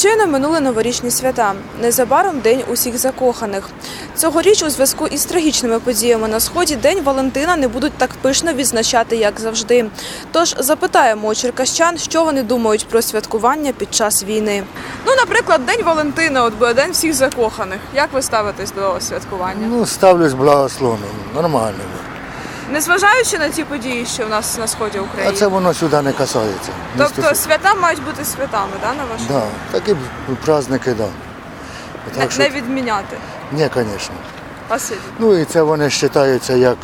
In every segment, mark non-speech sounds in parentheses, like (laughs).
Щойно минули новорічні свята. Незабаром день усіх закоханих. Цьогоріч у зв'язку із трагічними подіями на сході День Валентина не будуть так пишно відзначати, як завжди. Тож запитаємо у черкащан, що вони думають про святкування під час війни. Ну, наприклад, День Валентина, от буде День всіх закоханих. Як ви ставитесь до святкування? Ну, ставлюсь благословно, нормально. Незважаючи на ті події, що у нас на сході України. А це воно сюди не касається. Не Тобто стосу- свята мають бути святами, да, на ваш да, такі праздники, да. не, Так що, не відміняти. ні, звісно. Спасибі. Ну і це вони вважаються як,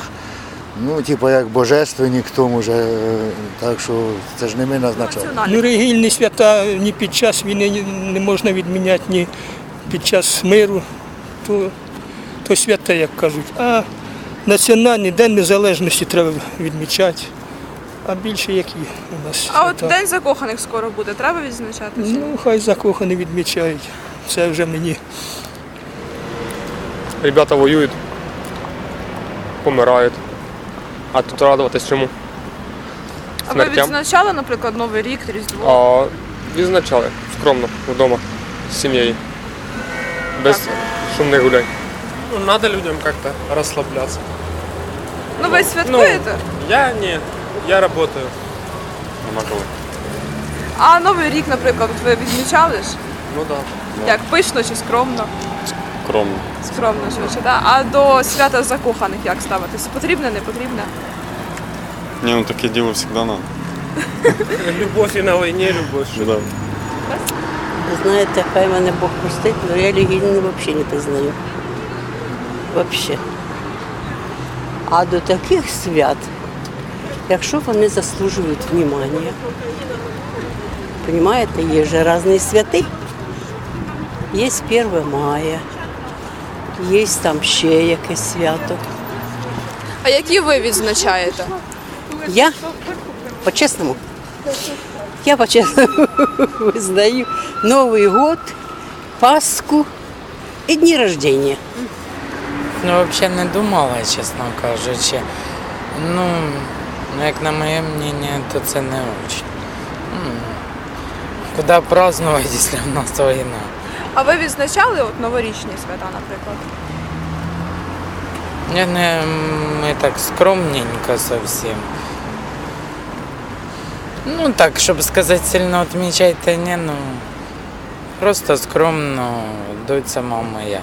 ну, типу, як божественні к тому же, е, так що це ж не ми назначали. Ну, релігійні свята ні під час війни ні- не можна відміняти, ні під час миру, то, то святе, як кажуть. А національний день незалежності треба відмічати. А більше які у нас А от. День закоханих скоро буде, треба відзначати? Ну, хай закохані відмічають. Це вже мені. Ребята воюють, помирають. А тут радуватись чому? А ви смертям. відзначали, наприклад, Новий рік, Різдво? А відзначали скромно вдома з сім'єю. Без шумних гулянь. Ну, надо людям как-то расслабляться. Ну ви святкуєте? Я не, я работаю. А Новий рік, наприклад, ви відмічали ж? Ну да. Як пишно чи скромно? Скромно. Скромно швидше, да? А до свята закоханих як ставитися? Потрібне, не потрібне? Не, ну такие дела всегда надо. (laughs) Любовь и на войне, любовь. Да. Знаєте, хай мене Бог простить, але я релігійну взагалі не признаю. Взагалі. А до таких свят, якщо вони заслужують внимання, Понимаєте, є же різні святи. Є 1 мая, є там ще якесь свято. А які ви відзначаєте? Я по-чесному. Я по-чесному (laughs) визнаю Новий год, Пасху і дні рождения. Ну, взагалі не думала, чесно кажучи. Ну, ну, як на моє мнение, то це не очень. Куди празднувати, (laughs) якщо в нас війна? А ви відзначали от новорічні свята, наприклад? Я не, ми так скромненько зовсім. Ну, так, щоб сказати, сильно відмічати, ні, ну, просто скромно, доця мама моя,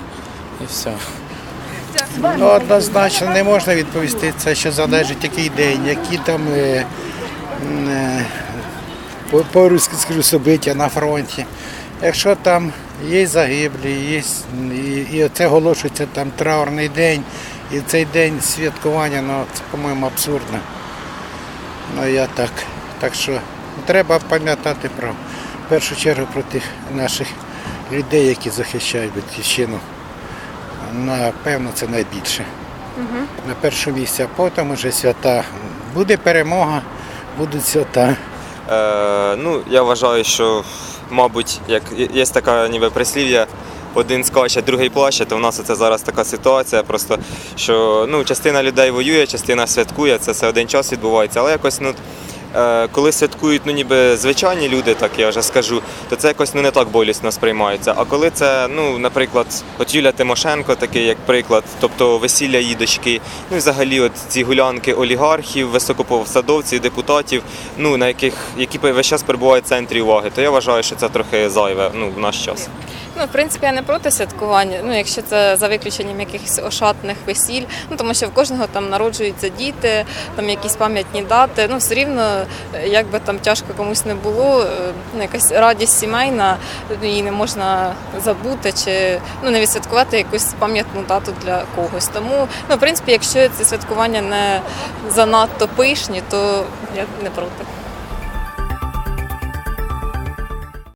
і все. Ну, однозначно не можна відповісти. Це що залежить який день, які там е, е, по- по-руськи скажу собиття на фронті. Якщо там є загиблі, є, і це оголошується там траурний день, і цей день святкування, ну це, по-моєму, абсурдно. Ну я так. Так що треба пам'ятати про в першу чергу про тих наших людей, які захищають батьківщину. Напевно, це найбільше. На першому місці, а потім вже свята. Буде перемога, будуть свята. Е, ну, я вважаю, що, мабуть, як є- така ніби прислів'я, один скаче, другий плаче, то в нас це зараз така ситуація, просто що ну, частина людей воює, частина святкує, це все один час відбувається. Але якось ну, коли святкують ну, ніби звичайні люди, так я вже скажу, то це якось ну, не так болісно сприймається. А коли це, ну, наприклад, от Юля Тимошенко, такий як приклад, тобто весілля її дочки, ну і взагалі от ці гулянки олігархів, високоповсадовців, депутатів, ну, на яких, які весь час перебувають в центрі уваги, то я вважаю, що це трохи зайве ну, в наш час. Ну, в принципі, я не проти святкування, ну, якщо це за виключенням якихось ошатних весіль, ну тому що в кожного там народжуються діти, там якісь пам'ятні дати. Ну, все рівно, е, як би там тяжко комусь не було, е, ну, якась радість сімейна, ну, її не можна забути чи ну, не відсвяткувати якусь пам'ятну дату для когось. Тому, ну, в принципі, якщо ці святкування не занадто пишні, то я не проти.